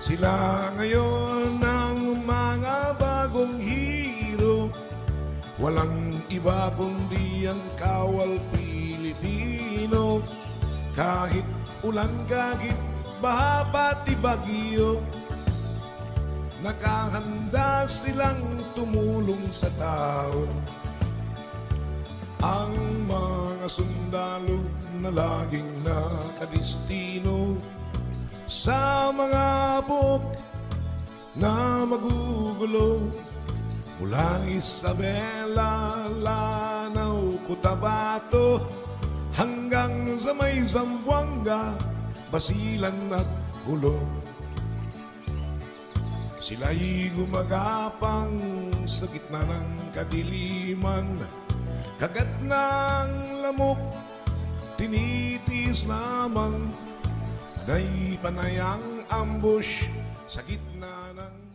Sila ngayon ang mga bagong hero. Walang iba kundi ang kawal Pilipino. Kahit ulan, kahit baha, pati bagyo Nakahanda silang tumulong sa tao Ang mga sundalo na laging nakadistino Sa mga buk na magugulo. Mula Isabela, Lanao, Cotabato Hanggang sa may Zamboanga, Basilan at Hulo Sila'y gumagapang sa gitna ng kadiliman. Kagat ng lamok, tinitis lamang Panay-panay ang ambush sa gitna ng